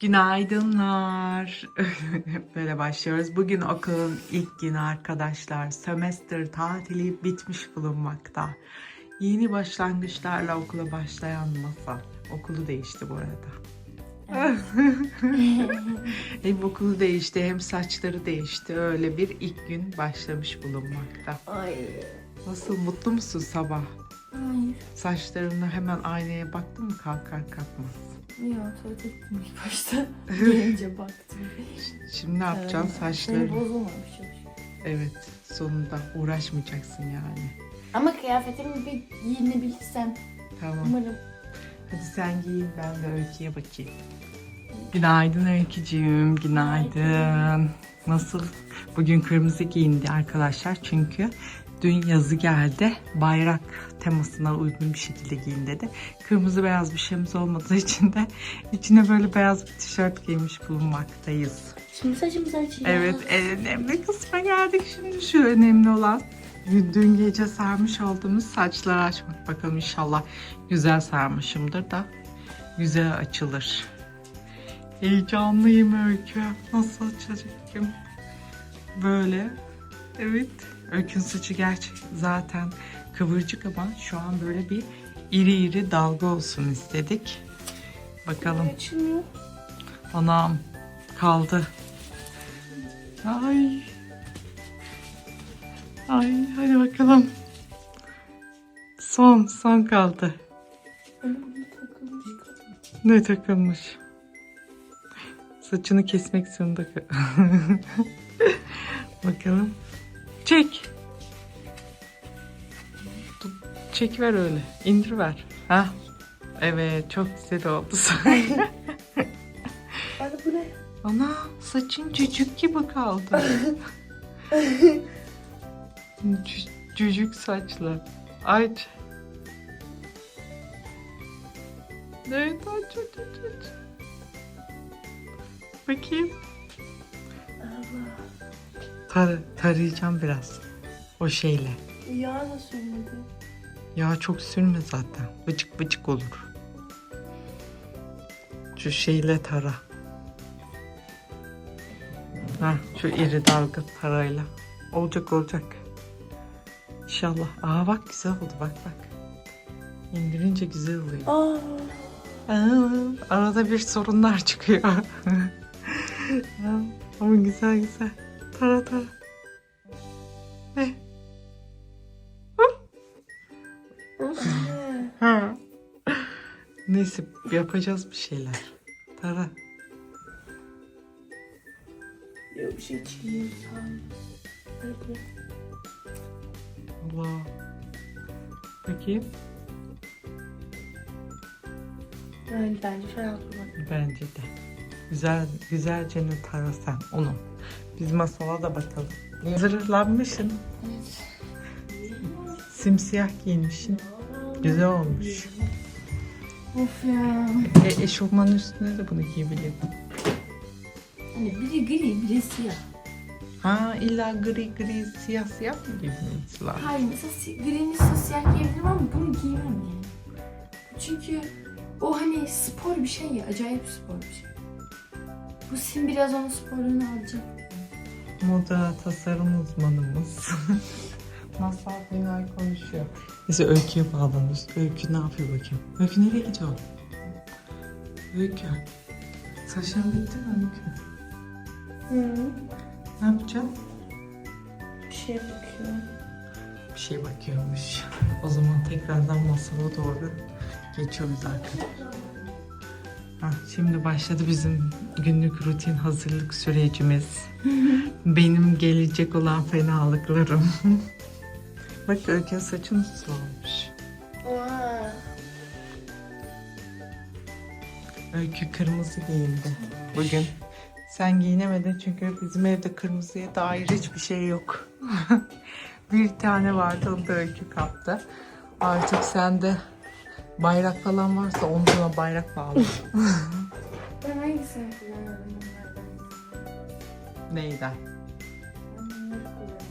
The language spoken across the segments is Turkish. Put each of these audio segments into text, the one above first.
Günaydınlar. Böyle başlıyoruz. Bugün okulun ilk günü arkadaşlar. Sömestr tatili bitmiş bulunmakta. Yeni başlangıçlarla okula başlayan masa. Okulu değişti bu arada. hem okulu değişti hem saçları değişti. Öyle bir ilk gün başlamış bulunmakta. Ay. Nasıl mutlu musun sabah? Hayır. Saçlarına hemen aynaya baktın mı kalkar kalkmaz. Yok tuvalet ettim ilk başta. Gelince baktım. Şimdi ne yapacaksın Senin saçları? bozulmamış. Evet sonunda uğraşmayacaksın yani. Ama kıyafetimi bir giyinebilirsem Tamam. umarım. Hadi sen giyin ben de Öykü'ye bakayım. Günaydın Öykücüğüm. Günaydın. Nasıl? Bugün kırmızı giyindi arkadaşlar çünkü dün yazı geldi. Bayrak temasına uygun bir şekilde giyin dedi. Kırmızı beyaz bir şeyimiz olmadığı için de içine böyle beyaz bir tişört giymiş bulunmaktayız. Şimdi saçımızı açayım. Evet en önemli kısma geldik şimdi şu önemli olan. Dün gece sarmış olduğumuz saçları açmak. Bakalım inşallah güzel sarmışımdır da güzel açılır. Heyecanlıyım Öykü. Nasıl açacaktım? Böyle. Evet. Öykün saçı gerçek zaten kıvırcık ama şu an böyle bir iri iri dalga olsun istedik. Bakalım. Açılmıyor. Anam kaldı. Ay. Ay hadi bakalım. Son son kaldı. Ne takılmış? Saçını kesmek zorunda kal- Bakalım. Çek. Çek ver öyle. İndir ver. Ha. Evet çok güzel oldu. Ay bu ne? Ana saçın cücük gibi kaldı. Cü- cücük saçlı. Aç. Evet aç aç aç aç. Bakayım. Allah. Tar tarayacağım biraz. O şeyle. Yağ da sürmedi. Ya çok sürme zaten. Bıcık bıcık olur. Şu şeyle tara. Ha, şu iri dalga tarayla. Olacak olacak. İnşallah. Aa bak güzel oldu bak bak. İndirince güzel oluyor. Aa. Aa, arada bir sorunlar çıkıyor. Ama güzel güzel. Tara tara. Ne? Ha. Neyse yapacağız bir şeyler. Tara. Yok bir şey çıkmıyor. Allah. Bakayım. Yani bence fena olmadı. Bence de. Güzel, güzelce ne tara sen onu. Biz masala da bakalım. Hazırlanmışsın. Simsiyah giyinmişsin. Güzel olmuş. Of ya. E, eşofmanın üstüne de bunu giyebilirdin. Hani biri gri biri siyah. Ha illa gri gri siyah siyah mı giymeniz lazım? Hayır mesela si- grini ise siyah giyebilirim ama bunu giymem yani. Çünkü o hani spor bir şey ya. Acayip spor bir şey. Bu sim biraz onun sporunu alacak. Moda tasarım uzmanımız. Masal Günay konuşuyor. Neyse Öykü'ye bağlanırız. Öykü ne yapıyor bakayım? Öykü nereye gidiyor? Öykü. Saçın bitti mi Öykü? Hı. Ne yapacaksın? Bir şey bakıyor. Bir şey bakıyormuş. O zaman tekrardan masala doğru geçiyoruz arkadaşlar. Ha, şimdi başladı bizim günlük rutin hazırlık sürecimiz. Benim gelecek olan fenalıklarım. Bak Öykü'nün saçı nasıl olmuş. Öykü kırmızı giyindi bugün. Sen giyinemedin çünkü bizim evde kırmızıya dair hiçbir şey yok. bir tane vardı onu da Öykü kaptı. Artık sende bayrak falan varsa omzuna bayrak bağlı. Hangisini kullanıyorum bunlardan? Neyden? Ben bunları kullanıyorum.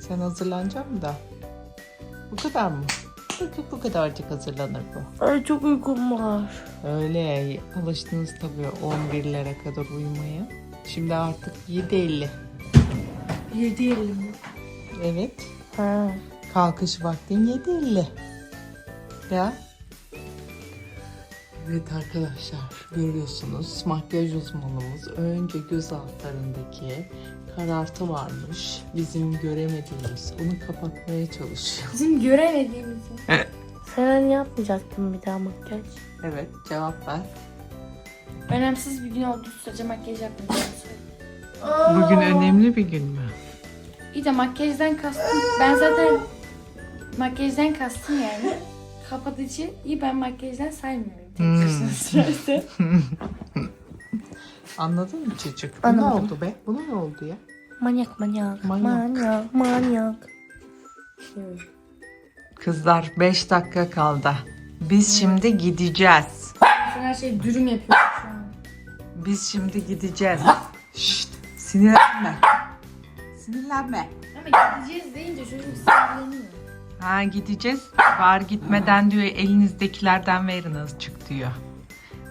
Sen hazırlanacak mı da? Bu kadar mı? Çünkü bu kadarcık hazırlanır bu. Ay çok uykum var. Öyle alıştınız tabii 11'lere kadar uyumaya. Şimdi artık 7.50. 7 elim. Evet. Ha. Kalkış vaktin 7.50. Ya. Evet arkadaşlar görüyorsunuz makyaj uzmanımız önce göz altlarındaki karartı varmış. Bizim göremediğimiz onu kapatmaya çalışıyor. Bizim göremediğimizi. Sen yapmayacaktın bir daha makyaj. Evet cevap ver. Önemsiz bir gün olduğu sürece makyaj yapmayacağım. Bugün önemli bir gün mü? İyi de makyajdan kastım. Ben zaten makyajdan kastım yani. Kapatıcı. İyi ben makyajdan saymıyorum. Hmm. sürerse. Anladın mı çocuk? Bu ne Anladım. oldu be? Buna ne oldu ya? Manyak manyak. Manyak. Manyak. Manyak. Kızlar 5 dakika kaldı. Biz şimdi gideceğiz. Şu her şey dürüm yapıyor şu an. Biz şimdi gideceğiz. Şşt, sinirlenme. Sinirlenme. Ama gideceğiz deyince çocuk sinirleniyor. Ha gideceğiz. Var gitmeden diyor elinizdekilerden verin azıcık diyor.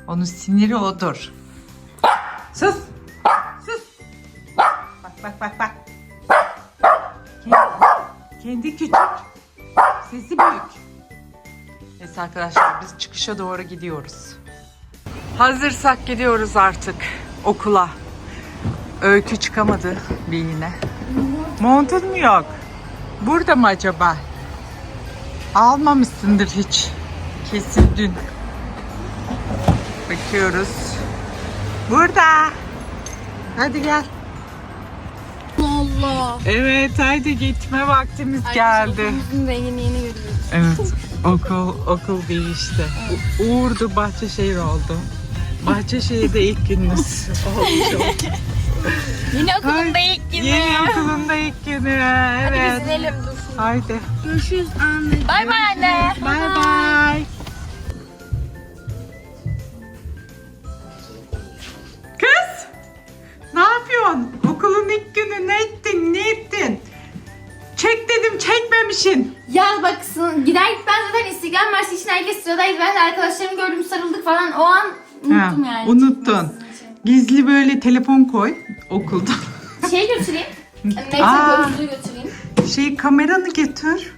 Onun siniri odur. Sus. Sus. Bak bak bak bak. Kendi, kendi küçük. Sesi büyük. Neyse arkadaşlar biz çıkışa doğru gidiyoruz. Hazırsak gidiyoruz artık okula. Öykü çıkamadı bir yine. Montun mu yok? Burada mı acaba? Almamışsındır hiç. Kesin dün. Bakıyoruz. Burada. Hadi gel. Allah. Evet haydi gitme vaktimiz geldi. Okulumuzun rengini yeni görüyoruz. Evet okul okul değişti. U- Uğur'du Bahçeşehir oldu. Bahçeşehir'de ilk gününüz oldu. Yeni okulunda ilk Yeni okulunda ilk günü. Evet. Gidelim dur. Haydi. Görüşürüz anne. Bay bay anne. Bay bay. Kız! Ne yapıyorsun? Okulun ilk günü ne ettin? Ne ettin? Çek dedim çekmemişin. Ya baksın gider gitmez zaten Instagram versi için herkes sıradaydı. Ben de arkadaşlarımı gördüm sarıldık falan. O an unuttum Ha, yani. unuttun. Gizli böyle telefon koy okulda. Şey götüreyim. Aa. gözlüğü götüreyim. Şey kameranı getir.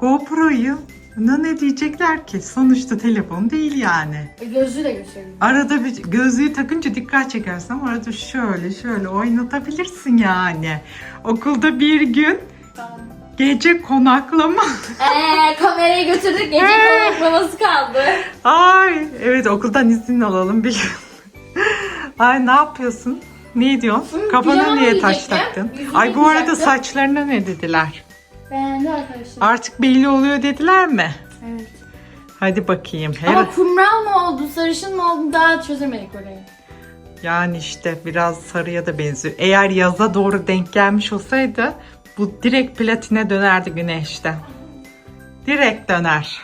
GoPro'yu. Buna ne diyecekler ki? Sonuçta telefon değil yani. E, Gözlüğü de götüreyim. Arada bir gözlüğü takınca dikkat çekersin ama arada şöyle şöyle oynatabilirsin yani. Okulda bir gün Tamam. gece konaklama. Eee kamerayı götürdük gece konaklaması kaldı. Ay evet okuldan izin alalım bir gün. Ay ne yapıyorsun? Ne diyorsun? Kafana pijama niye taş giyecektim. taktın? Ay bu arada saçlarına ne dediler? Beğendi arkadaşlar. Artık belli oluyor dediler mi? Evet. Hadi bakayım. Her... Ama kumral mı oldu, sarışın mı oldu daha çözemedik orayı. Yani işte biraz sarıya da benziyor. Eğer yaza doğru denk gelmiş olsaydı bu direkt platine dönerdi güneşte. Direkt döner.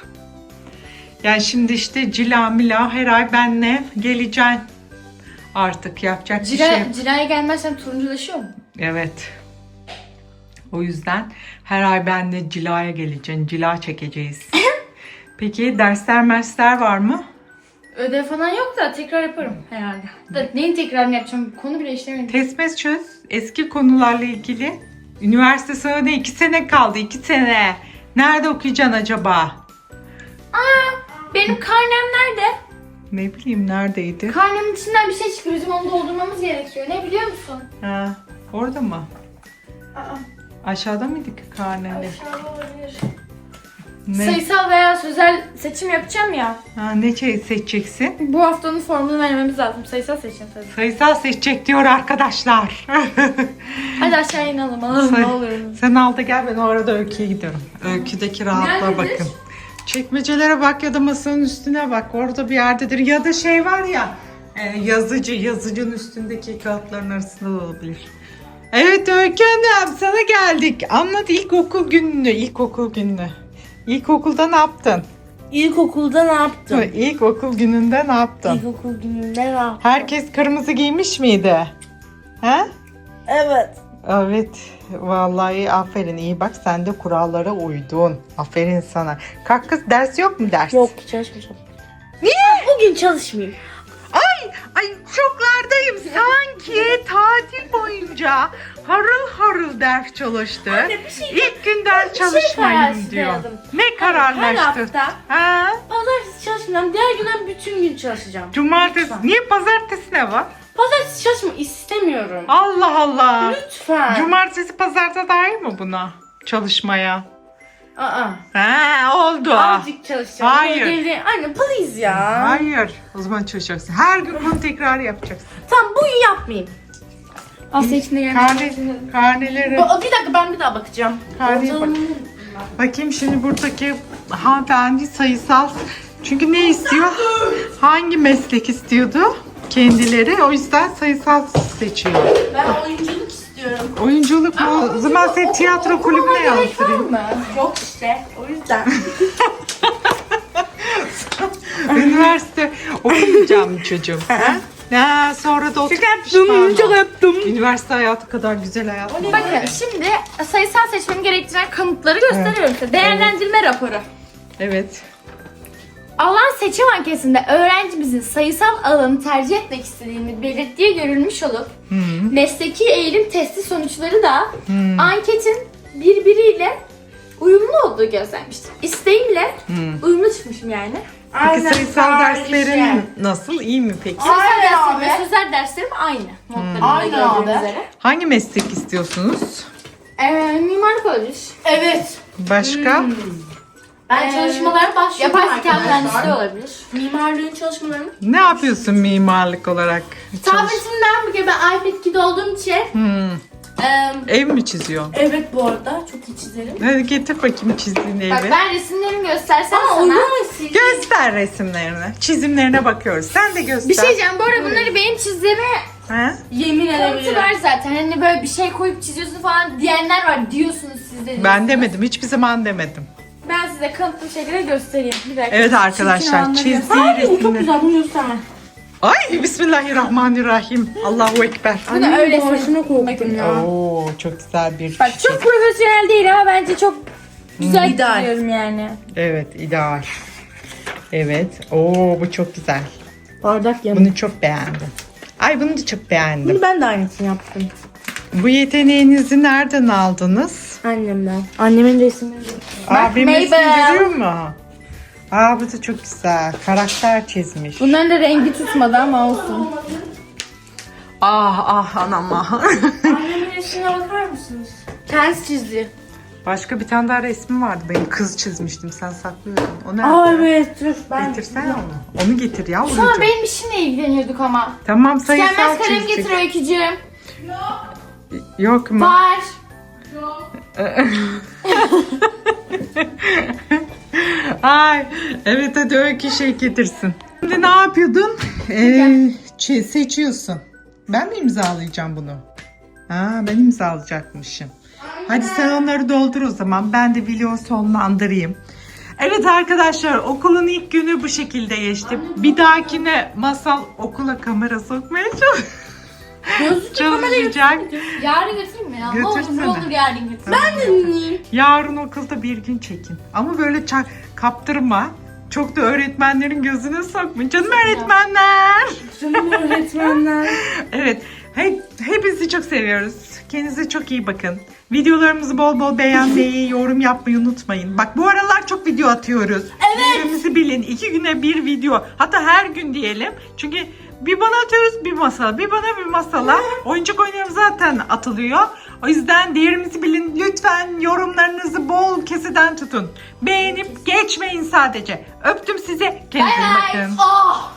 Yani şimdi işte cila mila her ay benle geleceksin. Artık yapacak bir şey. Yok. Cila'ya gelmezsen turunculaşıyor mu? Evet. O yüzden her ay benle cilaya geleceksin. Cila çekeceğiz. Peki dersler mersler var mı? Ödev falan yok da tekrar yaparım herhalde. Da neyin tekrarını yapacağım? Konu bile işlemedim. Test çöz. Eski konularla ilgili. Üniversite sınavına iki sene kaldı. iki sene. Nerede okuyacaksın acaba? Benim karnem nerede? Ne bileyim neredeydi? Karnemin içinden bir şey çıkıyor. Bizim onu doldurmamız gerekiyor. Ne biliyor musun? Ha, orada mı? Aa, Aşağıda mıydı ki karneli? aşağıda olabilir. Ne? Sayısal veya sözel seçim yapacağım ya. Ha, ne şey seçeceksin? Bu haftanın formunu vermemiz lazım. Sayısal seçim tabii. Sayısal seçecek diyor arkadaşlar. Hadi aşağı inelim alalım ne olur. Sen al da gel ben o arada öyküye gidiyorum. Öyküdeki rahatlığa Nerededir? bakın. Çekmecelere bak ya da masanın üstüne bak. Orada bir yerdedir. Ya da şey var ya e, yazıcı. Yazıcının üstündeki kağıtların arasında da olabilir. Evet Öykü Hanım sana geldik. Anlat ilkokul gününü. İlkokul gününü. İlkokulda ne yaptın? İlkokulda ne yaptın? İlkokul gününde ne yaptın? İlkokul gününde ne yaptın? Herkes kırmızı giymiş miydi? He? Evet. Evet, vallahi aferin iyi bak sen de kurallara uydun. Aferin sana. Kalk kız ders yok mu ders? Yok çalışmayacağım. Niye? Bugün çalışmayayım. Ay, ay şoklardayım. Sanki tatil boyunca harıl harıl ders çalıştı. Anne, bir şey- İlk gün ders bir şey diyor. kararlaştırdım. Ne Her kararlaştı? hafta Ha? pazartesi çalışmayacağım. Diğer günden bütün gün çalışacağım. Cumartesi. Lütfen. Niye pazartesi ne var? Pazartesi çalışma istemiyorum. Allah Allah. Lütfen. Cumartesi pazarda dahil mi buna? Çalışmaya. Aa. Ha oldu. Azıcık çalışacağım. Hayır. Ödevleri- Anne please ya. Hayır. O zaman çalışacaksın. Her gün bunu tekrar yapacaksın. Tamam bugün yapmayayım. Asya içinde gelmiş. Karne, karneleri. Ba- bir dakika ben bir daha bakacağım. Karneye bak. Ortalamamı- Bakayım şimdi buradaki hanımefendi sayısal. Çünkü ne istiyor? Hangi meslek istiyordu? Kendileri. O yüzden sayısal seçiyor. Ben oyunculuk istiyorum. Oyunculuk mu? O zaman seni tiyatro kulübüne yazdırayım. Yok işte. O yüzden. Üniversite okumayacağım çocuğum. Ha? Ha, sonra da pişman ol. yaptım. Üniversite hayatı kadar güzel hayat. mı? Bakın şimdi sayısal seçmemi gerektiren kanıtları gösteriyorum size. Değerlendirme raporu. Evet. Alan seçim anketinde öğrencimizin sayısal alanı tercih etmek istediğini belirttiği görülmüş olup Hı. mesleki eğilim testi sonuçları da Hmm. anketin birbiriyle uyumlu olduğu gözlenmiştir. İsteğimle Hmm. uyumlu çıkmışım yani. Peki sayısal şey. derslerin nasıl? İyi mi peki? Sayısal Aynen derslerim abi. ve sözel derslerim aynı. Aynen gördüğünüz abi. üzere. Hangi meslek istiyorsunuz? Ee, mimarlık olabilir. Evet. Başka? Ben Ee, çalışmalara başladım Yapay zeka mühendisliği olabilir. Mimarlığın çalışmalarını. Ne yapıyorsun mimarlık olarak? Tabletimden bugün ben iPad 2'de olduğum için Hmm. eee, Ev mi çiziyorsun? evet bu arada çok iyi çizerim. Hadi getir bakayım çizdiğin Bak evi. ben resimlerimi göstersem Ama sana. uygun? Göster resimlerini. Çizimlerine bakıyoruz. Sen de göster. Bir şey diyeceğim. Bu arada bunları benim çizdiğime Ha? Yemin edebilirim. var zaten. Hani böyle bir şey koyup çiziyorsun falan diyenler var diyorsunuz siz de. Ben demedim. Hiçbir zaman demedim. Ben size kanıtlı şekilde göstereyim. Bir dakika. Evet Çirkin arkadaşlar olanları çizdiği Hayır bu çok resimleri. güzel bunu gösterme. Ay Bismillahirrahmanirrahim. Allahu Ekber. Bu da öyle Başına korktum ya. Oo çok güzel bir Bak çiçek. çok profesyonel değil ama bence çok güzel İdeal. yani. Evet ideal. Evet. Oo bu çok güzel. Bardak yanı. Bunu çok beğendim. Ay bunu da çok beğendim. Bunu ben de aynısını yaptım. Bu yeteneğinizi nereden aldınız? Annemden. Annemin resmini. Abim Mabel. resim görüyor mu? Aa bu da çok güzel. Karakter çizmiş. Bunların da rengi tutmadı ama olsun. Ah ah anam ah. Annemin resmine bakar mısınız? Kendisi çizdi. Başka bir tane daha resmi vardı. Benim kız çizmiştim. Sen saklıyordun. O nerede? Aa evet dur ben. Getirsene onu. Onu getir Sonra yavrucuğum. benim işimle ilgileniyorduk ama. Tamam sayısal Gelmez kalem çizdik. getir öykücüğüm. Yok mu? Var. Ay evet hadi öykü şey getirsin. Şimdi ne yapıyordun? Ee, çi- seçiyorsun. Ben mi imzalayacağım bunu? Ha ben imzalayacakmışım. Hadi sen onları doldur o zaman. Ben de video sonlandırayım. Evet arkadaşlar okulun ilk günü bu şekilde geçti. Bir dahakine masal okula kamera sokmaya çalış- çalışacak. Yarın götüreyim mi ya? Ne olur Götürsene. olur yarın götür. Ben de dinleyeyim. Yarın okulda bir gün çekin. Ama böyle ça- kaptırma. Çok da öğretmenlerin gözüne sokma. Canım öğretmenler. Canım öğretmenler. Evet. Hep, hepinizi çok seviyoruz. Kendinize çok iyi bakın. Videolarımızı bol bol beğenmeyi, yorum yapmayı unutmayın. Bak bu aralar çok video atıyoruz. Evet. bilin. İki güne bir video. Hatta her gün diyelim. Çünkü bir bana atıyoruz bir masala. Bir bana bir masala. Oyuncak oynuyorum zaten atılıyor. O yüzden değerimizi bilin. Lütfen yorumlarınızı bol keseden tutun. Beğenip geçmeyin sadece. Öptüm sizi. Kendinize bakın. Oh.